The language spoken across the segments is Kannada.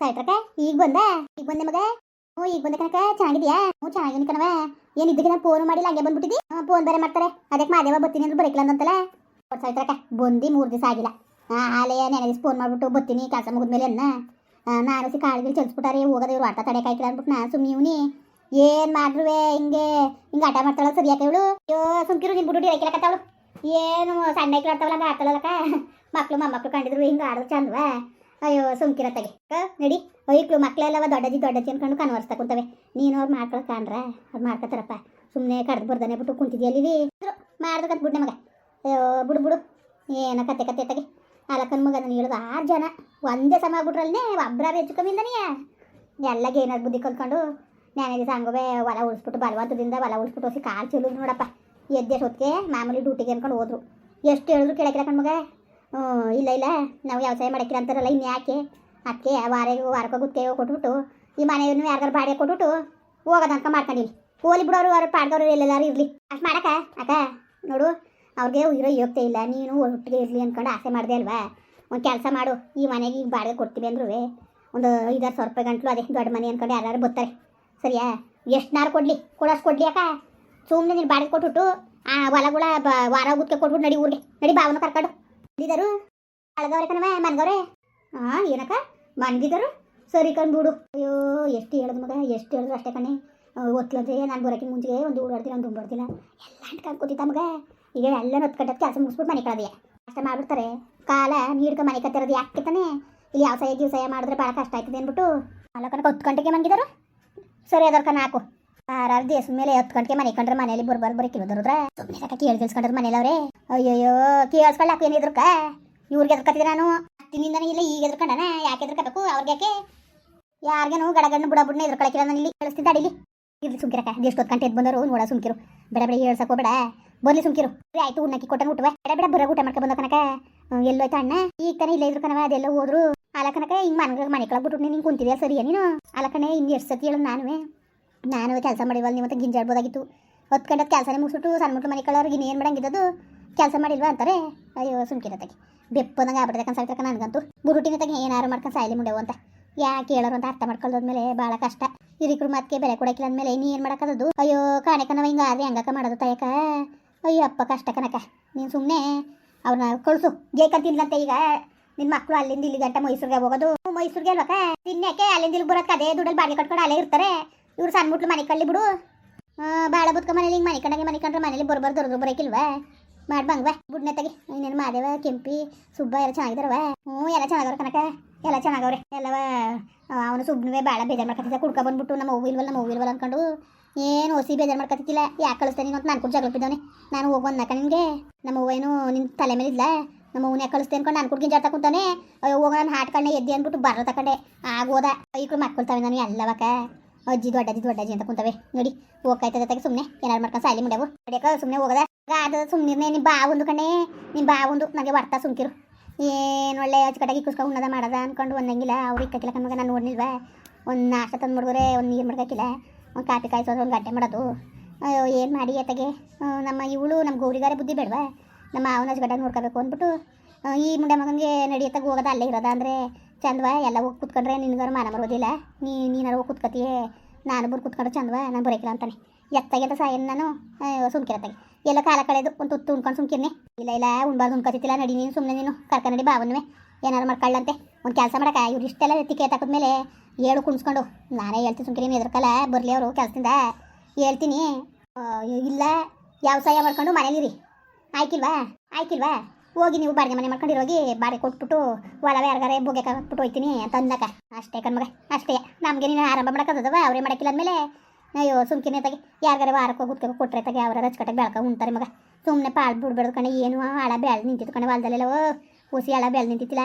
ಸಾಯ್ತ್ರಕ್ಕ ಈಗ ಬಂದ. ಈಗ ಬಂದೆ ಮಗ. ಹ್ಞೂ ಈಗ ಬಂದೆ ಕನಕ ಚೆನ್ನಾಗಿದ್ಯಾ ಹ್ಞೂ ಚೆನ್ನಾಗಿನ ಕಣವ ಏನು ನಾನು ಫೋನ್ ಮಾಡಿಲ್ಲ ಹಂಗೆ ಬಂದ್ಬಿಟ್ಟಿದ್ದಿ? ಫೋನ್ ಬೇರೆ ಮಾಡ್ತಾರೆ. ಅದಕ್ಕೆ ಮಾದೇವ ಬರ್ತೀನಿ ಅಂದ್ರೆ ಬರಕಿಲ್ಲ ಅಂತಲ್ಲ ಸಾಯ್ತ್ರಕ್ಕ ಬಂದು ಮೂರು ದಿವಸ ಆಗಿಲ್ಲ. ಆಲೇ ನೆನೆ ಫೋನ್ ಮಾಡ್ಬಿಟ್ಟು ಬರ್ತೀನಿ ಕೆಲಸ ಮುಗಿದ್ಮೇಲೆ ಅನ್ನ ಆ, ನಾನು ಸಿ ಕಾಳಿಗೆ ಚಲ್ಸ್ಬಿಟ್ಟಾರೆ ಹೋಗೋದು ಇವ್ರು ಆಟ ತಡೆ ಕಾಯ್ಕಿಲ್ಲ ಅಂದ್ಬಿಟ್ಟು ನಾನು ಸುಮ್ಮನೆ ಇವನಿ. ಏನ್ ಮಾಡ್ರುವೆ ಹಿಂಗೆ ಹಿಂಗೆ ಆಟ ಮಾಡ್ತಾಳ ಸರಿಯಾಕ ಇವಳು? ಅಯ್ಯೋ ಸುಮ್ಕಿರು ನಿನ್ ಬಿಟ್ಟು ಇರಕಿಲ್ಲಕತ್ತವಳು ಏನು ಸಣ್ಣ ಆಡ್ತಾವಲ್ಲ ಹಂಗೆ ಆಡ್ತಾಳಲ್ಲಕ್ಕ. ಮಕ್ಕಳು ಮೊಮ್ಮಕ್ಕಳು ಕಂಡಿದ್ರು ಹಿಂಗೆ ಆಡೋದು ಚಂದವಾ. ಅಯ್ಯೋ ಸುಮ್ಕಿರತ್ತಾಗೆ ನಡಿ. ಐಕ್ಳು ಮಕ್ಕಳೆಲ್ಲವ ದೊಡ್ಡಜಿ ದೊಡ್ಡಜಿ ಅನ್ಕೊಂಡು ಕನ್ವರ್ಸ್ತಾ ಕುಂತವೆ. ನೀನು ಅವ್ರು ಮಾಡ್ಕೊಳ್ ಕಾಣ್ರ? ಅವ್ರು ಮಾಡ್ಕೊತಾರಪ್ಪ. ಸುಮ್ಮನೆ ಕಡ್ದು ಬರ್ದಾನೆ ಬಿಟ್ಟು ಕುಂತಿದ್ಯ ಅಲ್ಲಿ ಬಿಡ್ ಬಿಡ್ನೆ ಮಗ. ಅಯ್ಯೋ, ಬಿಡು ಬಿಡು. ಏನ ಕತೆ ಕತೆ ತಗೆ. ಅಲಕ್ಕನ ಮಗ ನಾನು ಹೇಳೋದು ಆರು ಜನ. ಒಂದೇ ಸಮ ಆಗ್ಬಿಟ್ರಲ್ನೇ ಒಬ್ಬರಾರು ಹೆಚ್ಚು ಕಮ್ಮಿ ಇಂದನೆಯ ಎಲ್ಲ ಏನಾದ್ರು ಬುದ್ಧಿ ಕಲ್ತ್ಕೊಂಡು ನ್ಯಾಯ ದಿವಸ ಹಂಗವೇ ಹೊಲ ಉಳಿಸ್ಬಿಟ್ಟು ಬಲವಂತದಿಂದ ಹೊಲ ಉಳಿಸ್ಬಿಟ್ಟು ಹೊಸಿ ಕಾಲು ನೋಡಪ್ಪ. ಎದ್ದೆ ಹೊತ್ತಿಗೆ ಮಾಮೂಲಿ ಡ್ಯೂಟಿಗೆ ಅನ್ಕೊಂಡು ಹೋದ್ರು. ಎಷ್ಟು ಹೇಳಿದ್ರು ಕೇಳಕ್ಕಿಲ್ಲ ಕಣ್ಮಗ ಇಲ್ಲ ಇಲ್ಲ. ನಾವು ವ್ಯವಸಾಯ ಮಾಡಕ್ಕಿರ ಅಂತಾರಲ್ಲ ಇನ್ನು ಯಾಕೆ? ಅದಕ್ಕೆ ವಾರ ವಾರಕ್ಕೆ ಗುತ್ತಿಗೆ ಕೊಟ್ಬಿಟ್ಟು ಈ ಮನೆಯನ್ನು ಯಾರಿಗಾರು ಬಾಡಿಗೆ ಕೊಟ್ಬಿಟ್ಟು ಹೋಗೋದು ಅನ್ಕ ಮಾಡ್ಕೊಂಡಿವಿ ಹೋಲಿ ಬಿಡೋರು ಅವ್ರ ಪಾಡ್ದವ್ರು ಎಲ್ಲೆಲ್ಲಾರು ಇರಲಿ. ಅಷ್ಟು ಮಾಡಕ್ಕ? ಅಕ್ಕ, ನೋಡು, ಅವ್ರಿಗೆ ಇರೋ ಯೋಗ್ಯತೆ ಇಲ್ಲ. ನೀನು ಒಟ್ಟಿಗೆ ಇರಲಿ ಅಂದ್ಕೊಂಡು ಆಸೆ ಮಾಡಿದೆ ಅಲ್ವಾ? ಒಂದು ಕೆಲಸ ಮಾಡು. ಈ ಮನೆಗೆ ಈಗ ಬಾಡಿಗೆ ಕೊಡ್ತೀವಿ ಅಂದ್ರೂ ಒಂದು ಐದಾರು ಸಾವಿರ ರೂಪಾಯಿ ಗಂಟ್ಲು ಅದೇ ದೊಡ್ಡ ಮನೆ ಅಂದ್ಕೊಂಡು ಯಾರು ಬರ್ತಾರೆ. ಸರಿಯಾ? ಎಷ್ಟುನಾರು ಕೊಡಲಿ? ಕೊಡೋಷ್ಟು ಕೊಡಲಿ ಅಕ್ಕ? ಸುಮ್ಮನೆ ನೀನು ಬಾಡಿಗೆ ಕೊಟ್ಬಿಟ್ಟು, ಆ ಹೊಲಗಳ ಬ ವಾರ ಗುತ್ತಿಗೆ ಕೊಟ್ಬಿಟ್ಟು ನಡಿ ಊರಿಗೆ ನಡಿ ಬಾವನ ಕರ್ಕೊಂಡು. ಇದ್ದರು ಅಳಗವ್ರೆ ಕಣವ ಮನ್ಗವ್ರೆ? ಹಾಂ ಏನಕ್ಕ? ಮನ್ಗಿದರು? ಸರಿ ಕಂಡ್ಬಿಡು ಅಯ್ಯೋ, ಎಷ್ಟು ಹೇಳಿದ್ ಮಗ, ಎಷ್ಟು ಹೇಳಿದ್ರು ಅಷ್ಟೇ ಕಣೆ. ಒತ್ಲಂದ್ರೆ ನಾನು ಬರೋಕೆ ಮುಂಚೆ ಒಂದು ಓಡಾಡ್ತೀನಿ, ಒಂದು ಉಂಬಾಡ್ತಿಲ್ಲ ಎಲ್ಲ ಅಂಟ್ಕೊಂಡು ಕೂತಿದ್ದ ಮಗ. ಈಗ ಎಲ್ಲ ಹೊತ್ಕೊಂಡದ್ದು ಕೆಲಸ ಮುಗಿಸ್ಬಿಟ್ಟು ಮನೆ ಕಳದೆಯ? ಅಷ್ಟೇ ಮಾಡ್ಬಿಡ್ತಾರೆ. ಕಾಲ ನೀಡ್ಕ ಮನೆ ಕತ್ತಿರೋದು ಯಾಕೆ ತಾನೆ? ಇಲ್ಲಿ ಯಾವ ಸಹ ದಿವಸ ಮಾಡಿದ್ರೆ ಭಾಳ ಕಷ್ಟ ಆಯ್ತದೆ ಅಂದ್ಬಿಟ್ಟು. ಅಲ್ಲ ಕನಕ ಹತ್ತು ಗಂಟೆಗೆ ಮನ್ಗಿದಾರು? ಸರಿ ಅದರ ಕಣ ಹಾಕು ಆರಾರು ದಿವಸ ಮೇಲೆ ಹತ್ತು ಗಂಟೆಗೆ ಮನೆ ಕಂಡ್ರೆ ಮನೇಲಿ ಬರ್ಬಾರ್ದು ಬರೀ ಕಿಲೋದ್ರ ಸುಮ್ಮನೆ ಸಾಕ ಕೇಳಿ ಕೇಳಿಸ್ಕೊಂಡ್ರೆ ಮನೇಲಿ ಅವ್ರೆ ಅಯ್ಯಯ್ಯೋ ಕೇಳಿಸ್ಕೊಳ್ಳಾಕ ಏನಿದ್ರಕ್ಕ ಇವ್ರಿಗೆ ಎದ್ರಕತ್ತಿದೆ ನಾನು. ಅಷ್ಟಿನಿಂದನೇ ಇಲ್ಲ, ಈಗ ಎದ್ರಕೊಂಡನ? ಯಾಕೆ ಎದ್ರಕಬೇಕು ಅವ್ರಿಗೆ ಯಾಕೆ? ಯಾರಿಗೇನು ಗಡಗಣ್ಣು ಬುಡ ಬುಡ್ನ ಎದ್ರಕೊಳಕಿಲ್ಲ ನಾನು ಇಲ್ಲಿ. ಕೇಳಿಸ್ತಿದ್ದ ಅಡಿಲಿ? ಇರ್ಲಿ ಸುಮ್ಕಿರಕ್ಕ. ಎಷ್ಟು ಹೊತ್ತು ಗಂಟೆ ಎದ್ದು ಬಂದರು ನೋಡ ಸುಮ್ಕಿರು. ಬೇಡ ಬೇಡ, ಹೇಳ್ಸಕೋ ಬೇಡ ಬರ್ಲಿ ಸುಮ್ಕಿರು. ಆಯ್ತು ಉಣ್ಣಕ್ಕೆ ಕೊಟ್ಟನ ಊಟವೆ ಬೇಡ ಬೇಡ ಬರ ಊಟ ಮಾಡ್ಕೊ ಬಂದ ಕನಕ. ಎಲ್ಲೋಯ್ತು ಅಣ್ಣ? ಈಗ ತಾನೇ ಇಲ್ಲ ಇದ್ರು ಕಣವ ಅದೆಲ್ಲ ಹೋದ್ರು. ಅಲ್ಲ ಕನಕ ಹಿಂಗೆ ಮನ್ಗ ಮನೆ ಕೆಳಗೆ ಬಿಟ್ಟು ನೀನು ಕುಂತಿದ್ಯಾ ಸರಿಯಾ ನೀನು? ಅಲ್ಲ ಕಣೆ ಇನ್ನು ಎಷ್ಟು ಸತಿ ಹೇಳು ನಾನುವೆ? ನಾನು ಕೆಲಸ ಮಾಡಿವಲ್ಲ ನೀವು ಮತ್ತೆ ಗಿಂಜಾಡ್ಬೋದಾಗಿತ್ತು ಹೊತ್ತು ಗಂಟೆ ಕೆಲಸನೇ ಮುಗಿಸ್ಬಿಟ್ಟು ಸಣ್ಣ ಮುಟ್ಟು ಮನೆ ಕಳೋರಿಗೆ ಇನ್ನೇನು ಮಾಡಂಗಿದ್ದದು ಕೆಲಸ ಮಾಡಿಲ್ವಾ ಅಂತಾರೆ? ಅಯ್ಯೋ ಸುಮ್ಕಿರತ್ತಾಗಿ ಬೆಪ್ಪದಂಗೆ ಆಗ್ಬಿಡ್ದೆ ಕನ್ಸಾಯ್ತಕ್ಕ ನನಗಂತೂ. ಬುರುಟಿನ ತಗ ಏನಾರು ಮಾಡ್ಕೊಂಡು ಸಾಯಲಿ ಮುಂಡೆವು ಅಂತ. ಯಾಕೆ ಹೇಳೋರು ಅಂತ ಅರ್ಥ ಮಾಡ್ಕೊಳ್ಳೋದ್ಮೇಲೆ ಭಾಳ ಕಷ್ಟ. ಹಿರಿಕರು ಮತ್ತೆ ಬೆಲೆ ಕೊಡಕ್ಕಿಲ್ಲ ಅಂದಮೇಲೆ ನೀ ಏನು ಅಯ್ಯೋ ಕಾಣೆಕನವ ಹಿಂಗೆ ಆದರೆ ಹಂಗಕ್ಕ ಮಾಡೋದು ತಾಯಕ ಅಯ್ಯೋ, ಅಪ್ಪ ಕಷ್ಟ ಕನಕ ನೀನು ಸುಮ್ಮನೆ ಅವ್ರನ್ನ ಕಳಿಸು. ಜೇಕಂತಿನ್ಲಂತೆ ಈಗ. ನಿನ್ನ ಮಕ್ಕಳು ಅಲ್ಲಿಂದ ಇಲ್ಲಿ ಗಂಟ ಮೈಸೂರಿಗೆ ಹೋಗೋದು. ಮೈಸೂರಿಗೆ ಅಲ್ವಕ್ಕ ತಿನ್ನಕ್ಕೆ ಅಲ್ಲಿಂದ ಇಲ್ಲಿ ಬರೋಕ್ಕೆ ಅದೇ ದುಡ್ಡಲ್ಲಿ ಬಾಡಿಗೆ ಕಟ್ಕೊಂಡು ಅಲ್ಲೇ ಇರ್ತಾರೆ. ಇವ್ರು ಸಣ್ಣ ಮುಟ್ಲು ಮನೆ ಕಳ್ಳಿ ಬಿಡು. ಭಾಳ ಬದುಕ ಮನೇಲಿ, ಹಿಂಗೆ ಮನೆ ಕಂಡಂಗೆ ಮನೆ ಕಂಡ್ರೆ ಮನೇಲಿ ಬರ್ಬಾರ್ದು ದೊಡ್ಡದು ಮಾಡಿ ಮಾಡ್ಬಂಗ್ವ ಬುಡ್ನೆ ತೆಗಿ. ಇನ್ನೇನು ಮಾದೇವ, ಕೆಂಪಿ, ಸುಬ್ಬ ಎಲ್ಲ ಚೆನ್ನಾಗಿದಾರವ ಹ್ಞೂ, ಎಲ್ಲ ಚೆನ್ನಾಗವ್ರ ಕನಕ ಎಲ್ಲ ಚೆನ್ನಾಗವ್ರೆ. ಎಲ್ಲವ, ಅವನು ಸುಬ್ಬನೇ ಭಾಳ ಬೇಜಾರು ಮಾಡ್ಕೊತಿದ್ದ ಕುಡ್ಕ ಬಂದ್ಬಿಟ್ಟು ನಮ್ಮ ಹೂವು ಇಲ್ವಲ್ಲ, ನಮ್ಮ ಹೂವು ಇಲ್ವಲ್ಲ ಅನ್ಕೊಂಡು ಏನು ಹೊಸಿ ಬೇಜಾರು ಮಾಡ್ಕೊತಿದ್ದಿಲ್ಲ ಯಾಕೆ ಕಳಿಸ್ತಾನೆ ಅಂತ ನಾನು ಕೂಡ ಜಗಳ ಬಿದ್ದವನೆ. ನಾನು ಹೋಗಿ ಅನ್ನಕ ನಿನಗೆ. ನಮ್ಮ ಹೂವೇನು ನಿನ್ನ ತಲೆ ಮೇಲೆ ಇಲ್ಲ ನಮ್ಮ ಹೂವನ್ನ ಯಾಕೆ ಕಳಿಸ್ತೆ ಅನ್ಕೊಂಡು ನಾನು ಕುಡ್ಗಿನ ಜಾತ ಕೂತಾನೆ ಹೋಗ ನಾನು ಹಾಟ್ಕಣ್ಣೆ ಎದ್ದೆ ಅಂದ್ಬಿಟ್ಟು ಬರೋ ತಕೊಂಡೆ. ಆಗೋದ ಐಕ್ಳು ಮಕ್ಕಳ್ತಾವೆ ನಾನು ಎಲ್ಲವಕ್ಕ ಅಜ್ಜಿ ದೊಡ್ಡಜ್ಜಿ ದೊಡ್ಡಜ್ಜಿ ಅಂತ ಕುಂತವೆ. ನೋಡಿ ಹೋಗ್ತಾಯ್ತದೆ ಜೊತೆಗೆ ಸುಮ್ಮನೆ ಏನಾರು ಮಾಡ್ಕೊಂಡು ಸಾಲಿ ಮುಂಡೆವು ಅಡಿಯಕ್ಕ ಸುಮ್ಮನೆ ಹೋಗದ. ಅದು ಸುಮ್ಮನೆ ನಿಮ್ಮ ಬಾ ಒಂದು ಕಣೆ. ನಿಮ್ಮ ಬಾ ಒಂದು. ನನಗೆ ಬರ್ತಾ ಸುಮ್ಕಿರು. ಏನು ಒಳ್ಳೆ ಅಚ್ಚುಕಟ್ಟಾಗಿ ಕುಸ್ಕೊಂಡು ಉಣ್ಣದ ಮಾಡದ ಅನ್ಕೊಂಡು ಒಂದಂಗಿಲ್ಲ. ಅವ್ರು ಇಕ್ಕಕ್ಕಿಲ್ಲ ಕಣ್ಮಗ ನಾನು ನೋಡಿಲ್ವ ಒಂದು ನಾಷ್ಟ ತಂದು ಮಾಡಿದ್ರೆ ಒಂದು ನೀರು ಮಾಡ್ಕೊಕ್ಕಿಲ್ಲ ಒಂದು ಕಾಫಿ ಕಾಯಿಸೋದು, ಒಂದು ಗಡ್ಡೆ ಮಾಡೋದು. ಅಯ್ಯೋ, ಏನು ಮಾಡಿ ಅತ್ತಗೆ. ನಮ್ಮ ಇವಳು ನಮ್ಮ ಗೌರಿಗಾರೆ ಬುದ್ಧಿ ಬೇಡವಾ. ನಮ್ಮ ಅವನ ಗಡ್ಡ ನೋಡ್ಕೋಬೇಕು ಅಂದ್ಬಿಟ್ಟು ಈ ಮುಂಡೆ ಮಗನಿಗೆ ನಡಿಯತ್ತಾಗ ಹೋಗೋದ, ಅಲ್ಲೇ ಇರೋದ ಅಂದರೆ ಚಂದವಾ, ಎಲ್ಲ ಹೋಗಿ ಕುತ್ಕೊಂಡ್ರೆ ನಿನ್ಗಾರ ಮಾನ ಬರೋದಿಲ್ಲ. ನೀ, ನೀನಾರ ಹೋಗಿ ಕುತ್ಕತಿಯೇ ನಾನು ಬರ್ ಕುತ್ಕೊಂಡ್ರೆ ಚಂದವ ನಾನು ಬರೋಕಿಲ್ಲ ಅಂತಾನೆ. ಎತ್ತಾಗೆತ್ತ ಸಾಯನ್ ನಾನು ಸುಮ್ಕಿರತ್ತಾಗೆ. ಎಲ್ಲ ಕಾಲ ಕಳೆದು ಒಂದು ತುತ್ತು ಉಣ್ಕೊಂಡು ಸುಮ್ಕಿರ್ನಿ. ಇಲ್ಲ ಇಲ್ಲ, ಉಣ್ಬಾರ್ದು ಉಣ್ಕತಿಲ್ಲ ನಡಿ ನೀನು ಸುಮ್ಮನೆ ನೀನು. ಕರ್ಕ ನಡಿ ಬಾವನ್ನುವೆ ಏನಾರು ಮಾಡ್ಕೊಳ್ಳಂತೆ. ಒಂದು ಕೆಲಸ ಮಾಡಕ ಇವ್ರು ಇಷ್ಟೆಲ್ಲ ಟಿಕೆಟ್ ಹಾಕಿದ್ಮೇಲೆ ಏಳು ಕುಣಿಸ್ಕೊಂಡು, ನಾನೇ ಹೇಳ್ತೀನಿ ಸುಮ್ಕಿರಿ ಎದ್ರಕಲ್ಲ, ಬರಲಿ ಅವರು ಕೆಲಸದಿಂದ. ಹೇಳ್ತೀನಿ. ಇಲ್ಲ, ಯಾವ ಸಹಾಯ ಮಾಡ್ಕೊಂಡು ಮನೇಲಿರಿ. ಆಯ್ಕಿಲ್ವಾ? ಆಯ್ಕಿಲ್ವಾ? ಹೋಗಿ ನೀವು ಬಾಡಿಗೆ ಮನೆ ಮಾಡ್ಕೊಂಡಿರೋ ಹೋಗಿ ಬಾಡಿಗೆ ಕೊಟ್ಬಿಟ್ಟು ಒಳವೆ ಯಾರಿಗಾರೆ ಬೋಗೆ ಹಾಕ್ಬಿಟ್ಟು ಹೋಯ್ತೀನಿ ಅಂತ ಅಷ್ಟೇ ಕಣ್ಮಗ ಅಷ್ಟೇ. ನಮಗೆ ನೀನು ಆರಂಭ ಮಾಡಕ್ಕದವ ಅವ್ರೇ ಮಾಡಕ್ಕಿಲ್ಲ ಅಂದಮೇಲೆ ಅಯ್ಯೋ ಸುಮ್ಕಿನೇ ತಗೆ ಯಾರ್ಗಾರ ವಾರಕ್ಕೆ ಹೋಗಿ ಕೊಟ್ಟರೆ ತಗೆ ಅವರ ರಚ್ಕಟ್ಟಾಗಿ ಬೆಳ್ಕ ಉಣ್ತಾರೆ ಮಗ. ಸುಮ್ಮನೆ ಪಾಳು ಬಿಡ್ಬಾರ್ದು ಕಣೆ, ಏನು ಹಳ ಬೆಳೆ ನಿಂತಿತ್ತು ಕಣೆ ಹೊಲದಲ್ಲೆಲ್ಲ. ಹುಸಿ ಹಳ ಬೆಳೆ ನಿಂತಿತ್ತಿಲ್ಲ.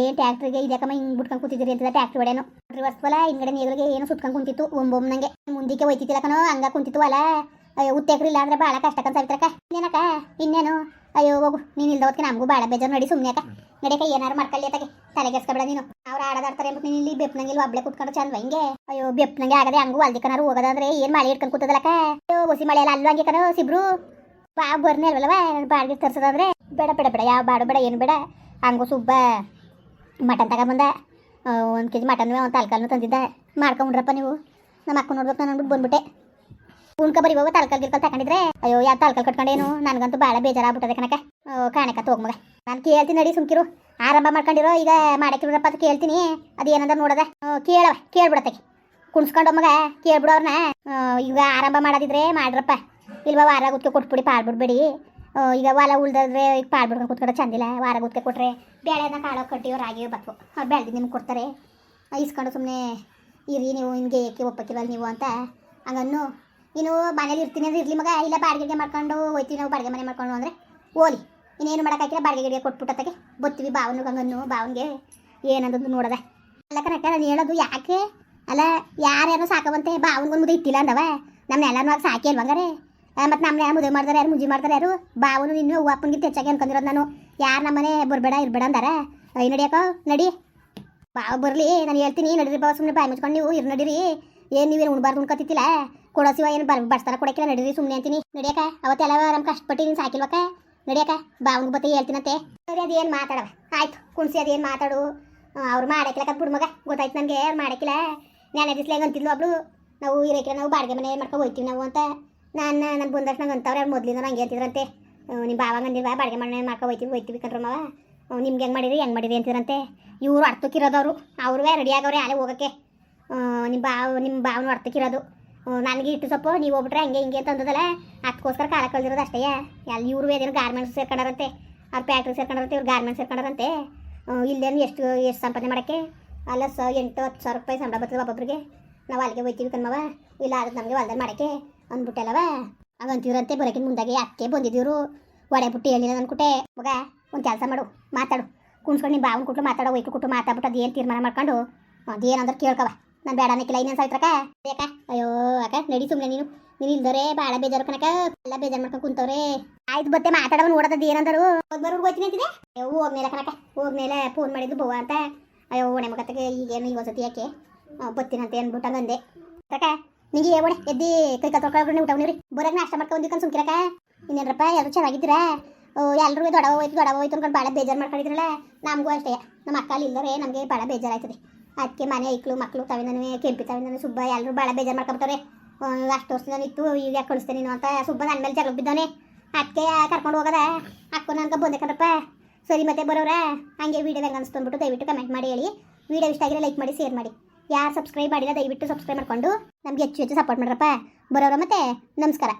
ಏನು ಟ್ಯಾಕ್ಟ್ರಿಗೆ ಇದಕ್ಕಮ್ಮ ಹಿಂಗೆ ಬಿಟ್ಕೊಂಡು ಕೂತಿದ್ದೀರಿ ಅಂತ ಟ್ಯಾಕ್ಟ್ರಿ ರಿವರ್ಸ್ ಬಲ ಹಿಂಗಡೆ ನೀರಿಗೆ ಏನು ಸುತ್ಕೊಂಡು ಕುಂತಿತ್ತು ಒಂಬೊಮ್ಮ ನಂಗೆ. ಮುಂದಕ್ಕೆ ಹೋಯ್ತಿತ್ತಿಲ್ಲ ಕಣೋ, ಹಂಗ ಕುಂತಿತ್ತು ಅಲ್ಲ ಅಯ್ಯೋ ಉತ್ತೇಕ್ರು ಇಲ್ಲ ಅಂದ್ರೆ ಭಾಳ ಕಷ್ಟ ಕಂತ ಸಾವಿತ್ರಕ್ಕ. ಇನ್ನೇನಕ್ಕ? ಇನ್ನೇನು? ಅಯ್ಯೋ ಹೋಗು. ನೀನು ಇಲ್ದ ಹೊತ್ತಿಗೆ ನಮಗೂ ಭಾಳ ಬೇಜಾರು ನಡಿ ಸುಮ್ಮನೆ ನಡಿಯಕ ಏನಾರು ಮಾಡ್ಕೊಳ್ಳಿ ಅತ್ತಾಗೆ ತಲೆಗೆಸ್ಕೊಬೇಡ ನೀನು. ಅವ್ರು ಆಡದಾಡ್ತಾರೆ ಅಂದ್ಬಿಟ್ಟು ನೀನು ಇಲ್ಲಿ ಬೆಪ್ಪನಂಗಿಲ್ಲ ಒಬ್ಳೆ ಕುತ್ಕೊಂಡು ಚಂದ ಹಿಂಗೆ. ಅಯ್ಯೋ ಬೆಪ್ಪನಂಗೆ ಆಗದೆ ಹಂಗೂ ಅಲ್ದಿಕನಾರು ಹೋಗೋದಂದ್ರೆ ಏನು ಮಳೆ ಇಟ್ಕೊಂಡು ಕೂತದಲಕ ಅಯ್ಯೋ ಹೊಸಿ ಮಳೆ ಎಲ್ಲ ಅಲ್ಲೂ ಹಂಗೆ ಕಣೋ ಸಿಬ್ರು. ಬಾ ಬರ್ನೇ ಅಲ್ವಲ್ಲವ? ಬಾಡಿಗೆ ತರ್ಸೋದಂದ್ರೆ ಬೇಡ ಬೇಡ ಬೇಡ ಯಾವ ಬಾಡು ಬೇಡ ಏನು ಬೇಡ. ಹಂಗೂ ಸುಬ್ಬ. ಮಟನ್ ತಗೊಂಬಂದ. ಒಂದು ಕೆ ಜಿ ಮಟನ್ ಒಂದು ತಲ್ಕಾಲ್ನು ತಂದಿದ್ದ. ಮಾಡ್ಕೊಂಡ್ರಪ್ಪ ನೀವು. ನಮ್ಮ ಅಕ್ಕ ನೋಡ್ಬೇಕು ನಾನು ಅಂದ್ಬಿಟ್ಟು ಬಂದ್ಬಿಟ್ಟೆ. ಉಣ್ಕ ಬರೀ ಹೋಗೋ, ತಲ್ಕಲ್ ಗಿಲ್ಕಲ್ ತಕೊಂಡಿದ್ರೆ, ಅಯ್ಯೋ ಯಾವ ತಲ್ಕಲ್ ಕಟ್ಕೊಂಡೇನು? ನನಗಂತೂ ಭಾಳ ಬೇಜಾರಾಗ್ಬಿಟ್ಟದೆ ಕಣಕ ಕಾಣಕ ತೋಗ್ಮಗ ನಾನು ಕೇಳ್ತೀನಿ ನಡಿ ಸುಮ್ಕಿರು. ಆರಂಭ ಮಾಡ್ಕೊಂಡಿರೋ, ಈಗ ಮಾಡಕ್ಕಿರಪ್ಪ ಅಂತ ಕೇಳ್ತೀನಿ. ಅದೇನಂದ ನೋಡದೆ. ಕೇಳವ ಕೇಳ್ಬಿಡತ್ತೆ ಕುಣ್ಸ್ಕೊಂಡು ಮಗ ಅವ್ರನ್ನ ಈಗ ಆರಂಭ ಮಾಡೋದಿದ್ರೆ ಮಾಡ್ರಪ್ಪ. ಇಲ್ವಾ ವಾರ ಗುತ್ತಿಗೆ ಕೊಟ್ಬಿಡಿ ಪಾಡ್ಬಿಡ್ಬೇಡಿ ಈಗ ಹೊಲ ಉಳ್ದಾದ್ರೆ ಈಗ ಪಾಡ್ಬಿಡ್ಕೊಂಡು ಕುತ್ಕೊಂಡು ಚಂದಿಲ್ಲ ವಾರ ಗುತ್ತಿಗೆ ಕೊಟ್ರೆ ಬೇಳೆನ ಕಾಳು ಕಟ್ಟಿಯೋ ರಾಗಿ ಬತ್ತು ಅವ್ರು ಬೆಳ್ದು ನಿಮ್ಗೆ ಕೊಡ್ತಾರೆ. ಇಸ್ಕೊಂಡು ಸುಮ್ಮನೆ ಇರಿ ನೀವು ಹಿಂಗೆ ಏಕೆ ಒಪ್ಪಕ್ಕಿರಲ್ಲ ನೀವು ಅಂತ. ಹಂಗನ್ನು ನೀನು ಮನೇಲಿ ಇರ್ತೀನಿ ಅಂದ್ರೆ ಇರ್ಲಿ ಮಗ. ಇಲ್ಲ ಬಾಡಿಗೆಗೆ ಮಾಡ್ಕೊಂಡು ಹೋಯ್ತೀವಿ ನಾವು ಬಾಡಿಗೆ ಮನೆ ಮಾಡ್ಕೊಂಡು ಅಂದರೆ ಓಲಿ. ಇನ್ನೇನು ಮಾಡೋಕ್ಕಾಗಿಲ್ಲ ಬಾಡಿಗೆ ಗಿಡಿಗೆ ಕೊಟ್ಬಿಟ್ಟತ್ತಾಗೆ ಬತ್ತೀವಿ ಬಾವನು ಗಂಗನ್ನು ಬಾವನಿಗೆ ಏನಂದು ನೋಡದೆ. ಅಲ್ಲ ಕನಕ ನಾನು ಹೇಳೋದು ಯಾಕೆ? ಅಲ್ಲ, ಯಾರ್ಯಾರು ಸಾಕವಂತೆ ಬಾವನ್ಗೊಂದು ಮುದ್ದೆ ಇಟ್ಟಿಲ್ಲ ಅಂದವ? ನಮ್ಮ ಅದು ಸಾಕಿ ಅಲ್ವಂಗಾರೆ ಮತ್ತು ನಮ್ಮನ್ನ ಯಾರು ಮುದ್ದೆ ಮಾಡ್ತಾರೆ? ಯಾರು ಮುಜಿ ಮಾಡ್ತಾರೆ? ಯಾರು? ಬಾವನು ನಿನ್ನ ಹೂವು ಅಪ್ಪನಿಗೆ ಹೆಚ್ಚಾಗಿ ಅನ್ಕೊಂಡಿರೋದು ನಾನು. ಯಾರು ನಮ್ಮನೆ ಬರಬೇಡ, ಇರಬೇಡ ಅಂದಾರೆ? ಐ ನಡಿಯಕ್ಕ ನಡಿ. ಬಾವ ಬರಲಿ, ನಾನು ಹೇಳ್ತೀನಿ. ನಡೀರಿ ಬಾವ ಸುಮ್ಮನೆ ಬಾಯಿ ಮುಚ್ಕೊಂಡು ನೀವು ಇರ್, ನಡೀರಿ. ಏನು ನೀವೇನು ಉಣ್ಬಾರ್ದು ಉಣ್ಕತ್ತಿತ್ತಿಲ್ಲ ಕೊಡೋ ಸಿವ ಏನು ಬರ್ ಬಡ್ಸ್ತಾರ ಕೊಡಕ್ಕಿಲ್ಲ, ನಡೀರಿ ಸುಮ್ಮನೆ ಅಂತೀನಿ. ನಡಿಯಕ? ಅವತ್ತೆಲ್ಲ ನಮ್ಮ ಕಷ್ಟಪಟ್ಟು ನೀನು ಸಾಕಿಲ್ವಕ ನಡಿಯಕ? ಬಾವನ್ಗೆ ಬತ್ತಿ ಹೇಳ್ತೀನಂತೆ. ಸರಿ ಅದೇನು ಮಾತಾಡವ? ಆಯ್ತು, ಕುಣ್ಸಿ ಅದೇನು ಮಾತಾಡು? ಅವ್ರು ಮಾಡಕ್ಕಿಲ್ಲ ಕತ್ ಬಿಡು ಮಗ ಗೊತ್ತಾಯ್ತು ನನಗೆ ಅವ್ರು ಮಾಡಕ್ಕಿಲ್ಲ. ನಾನು ದಿಸ್ಲೆ ಅಂತಿದ್ಲು ಒಬ್ಳು ನಾವು ಇರಕ್ಕಿಲ್ಲ ನಾವು ಬಾಡಿಗೆ ಮನೆ ಮಾಡ್ಕೊ ಹೋಗ್ತೀವಿ ನಾವು ಅಂತ. ನಾನು ನನ್ನ ಬಂದಷ್ಟು ನಂಗೆ ಅಂತವ್ರೆ ಮೊದಲಿಂದ ನಂಗೆ ಅಂತಿದ್ರಂತೆ ನಿಮ್ಮ ಬಾವಂಗೆ ಅಂದಿಲ್ವಾ? ಬಾಡಿಗೆ ಮನೆ ಮಾಡ್ಕೊ ಹೋಗ್ತೀವಿ ಹೋಗ್ತೀವಿ ಮಾವ. ನಿಮ್ಗೆ ಹೆಂಗೆ ಮಾಡಿರಿ ಹೆಂಗೆ ಮಾಡಿರಿ ಅಂತಿದ್ರಂತೆ. ಇವರು ಅರ್ಥಕ್ಕಿರೋದವ್ರು ಅವ್ರವೇ ರೆಡಿ ಆಗವ್ರೆ ಅಲ್ಲೇ ಹೋಗೋಕ್ಕೆ. ನಿಮ್ಮ ಬಾವ ನಿಮ್ಮ ಬಾವನು ಅರ್ಥಕ್ಕಿರೋದು ನನಗೆ ಇಟ್ಟು ಸೊಪ್ಪು, ನೀವು ಹೋಗ್ಬಿಟ್ರೆ ಹಂಗೆ ಹಿಂಗೆ ತಂದದಲ್ಲ ಅದಕ್ಕೋಸ್ಕರ ಕಾಲ ಕಳೆದಿರೋದು ಅಷ್ಟೇ. ಎಲ್ಲಿ ಇವ್ರು ಏನೇನು ಗಾರ್ಮೆಂಟ್ಸ್ ಸೇರ್ಕೊಂಡಾರಂತೆ, ಅವ್ರು ಫ್ಯಾಕ್ಟ್ರಿ ಸೇರ್ಕೊಂಡಾರಂತೆ, ಇವ್ರು ಗಾರ್ಮೆಂಟ್ಸ್ ಸೇರ್ಕೊಂಡಾರಂತೆ. ಇಲ್ಲೇನು ಎಷ್ಟು ಎಷ್ಟು ಸಂಪಾದನೆ ಮಾಡೋಕ್ಕೆ? ಅಲ್ಲ ಸ, ಎಂಟು, ಹತ್ತು ಸಾವಿರ ರೂಪಾಯಿ ಸಂಬಳ ಬರ್ತದೆ ಒಬ್ಬೊಬ್ರಿಗೆ. ನಾವು ಅಲ್ಲಿಗೆ ಹೋಗ್ತೀವಿ ಕಣ್ಮವ. ಇಲ್ಲ ಅದು ನಮಗೆ ಹೊಲ್ದಲ್ಲಿ ಮಾಡೋಕ್ಕೆ ಅಂದ್ಬಿಟ್ಟಲ್ಲವ? ಹಂಗಂತೀವ್ರಂತೆ ಬರೋಕ್ಕಿಂತ ಮುಂದಾಗೆ ಅಕ್ಕೆ ಬಂದಿದ್ದೀವ್ರು ಒಡೆ ಬುಟ್ಟಿ ಹೇಳಿಲ್ಲ ಅಂದ್ಕೊಟ್ಟೆ ಮಗ, ಒಂದು ಕೆಲಸ ಮಾಡು, ಮಾತಾಡು. ಕುಣ್ಸ್ಕೊಂಡು ನಿಮ್ಮ ಬಾವನ ಕೊಟ್ಟು ಮಾತಾಡೋ ವೈಕು ಕೊಟ್ಟು ಮಾತಾಡ್ಬಿಟ್ಟು ಅದೇನು ತೀರ್ಮಾನ ಮಾಡ್ಕೊಂಡು? ಅದೇನಂದ್ರೆ ಕೇಳ್ಕವ ನಾನು ಬೇಡ ಅನ್ನಕ್ಕಿಲ್ಲ ಇನ್ನೇನು ಸಾಯ್ತ್ರಕ ಯಾಕ ಅಯ್ಯೋ ಅಕ್ಕ, ನಡಿ ಸುಮ್ಮನೆ ನೀನು. ನೀನು ಇಲ್ದೋರೆ ಬಾಳ ಬೇಜಾರು ಕನಕ ಎಲ್ಲ ಬೇಜಾರು ಮಾಡ್ಕೊಂಡು ಕುಂತವ್ರೆ. ಆಯ್ತು ಬತ್ತೆ ಮಾತಾಡವ ನೋಡೋದು ಏನಂದರು? ಹೋಗ್ಬಾರು ಹೋಗ್ತೀನಿ ಅಂತಿದೆ ಅಯ್ಯೋ ಹೋಗ್ಮೇಲೆ ಕನಕ ಹೋಗ್ಮೇಲೆ ಫೋನ್ ಮಾಡಿದ್ದು ಬೋವ ಅಂತ. ಅಯ್ಯೋ ಒಣೆ ಮಗತ್ತಿಗೆ ಈಗೇನು ಈ ವಸತಿ ಯಾಕೆ? ಬತ್ತೀನಂತೆ ಅಂದ್ಬಿಟ್ಟು ಹಂಗಂದೆ ಕಕ ನಿಂಗೆ ಒಡೆ ಎದ್ದಿ ಕೈ ಕತ್ಕೊಳ್ಕೊಂಡು ಊಟ ನೀರಿ ಬರೋಕೆ ನಾಷ್ಟ ಮಾಡ್ಕೊಂಡು ಸುಮ್ಕಿರಕ ಇನ್ನೇನ್ರಪ್ಪ ಎಲ್ಲರೂ ಚೆನ್ನಾಗಿದ್ದೀರಾ? ಎಲ್ಲರೂ ದೊಡವ ಹೋಯ್ತು ದೊಡವ ಹೋಯ್ತು ಅನ್ಕೊಂಡು ಭಾಳ ಬೇಜಾರು ಮಾಡ್ಕೊಂಡಿದ್ರಲ್ಲ. ನಮಗೂ ಅಷ್ಟೇ. ನಮ್ಮ ಅಕ್ಕಲ್ಲಿ ಇಲ್ಲರೆ ನಮಗೆ ಭಾಳ ಬೇಜಾರಾಯ್ತದೆ. ಅದಕ್ಕೆ ಮನೆ ಐಕ್ಳು ಮಕ್ಕಳು ತವಿಂದನೇ ಕೆಂಪಿ ತಾವಿಂದನೇ ಸುಬ್ಬ ಎಲ್ಲರೂ ಭಾಳ ಬೇಜಾರು ಮಾಡ್ಕೊಬಿಟ್ಟವ್ರೆ. ಅಷ್ಟು ನಾನು ಇತ್ತು, ಈಗ ಯಾಕೆ ಕಳಿಸ್ತೇನೆ ನೀನು ಅಂತ ಸುಬ್ಬ ನನ್ನ ಮೇಲೆ ಜಗಳ ಬಿದ್ದವನೆ. ಅದಕ್ಕೆ ಕರ್ಕೊಂಡು ಹೋಗದ. ಅಕ್ಕ ನನಗೆ ಬಂದೆ ಕಣಪ್ಪ ಸರಿ ಮತ್ತೆ ಬರೋರ ಹಂಗೆ ವೀಡಿಯೋ ಹೆಂಗೆ ಅನಿಸ್ತು ಅಂದ್ಬಿಟ್ಟು ದಯವಿಟ್ಟು ಕಮೆಂಟ್ ಮಾಡಿ ಹೇಳಿ. ವೀಡಿಯೋ ಇಷ್ಟ ಆಗಿರೋ ಲೈಕ್ ಮಾಡಿ ಶೇರ್ ಮಾಡಿ. ಯಾರು ಸಬ್ಸ್ಕ್ರೈಬ್ ಮಾಡಿಲ್ಲ ದಯವಿಟ್ಟು ಸಬ್ಸ್ಕ್ರೈಬ್ ಮಾಡಿಕೊಂಡು ನಮಗೆ ಹೆಚ್ಚು ಹೆಚ್ಚು ಸಪೋರ್ಟ್ ಮಾಡ್ರಪ್ಪ. ಬರೋರ ಮತ್ತೆ, ನಮಸ್ಕಾರ.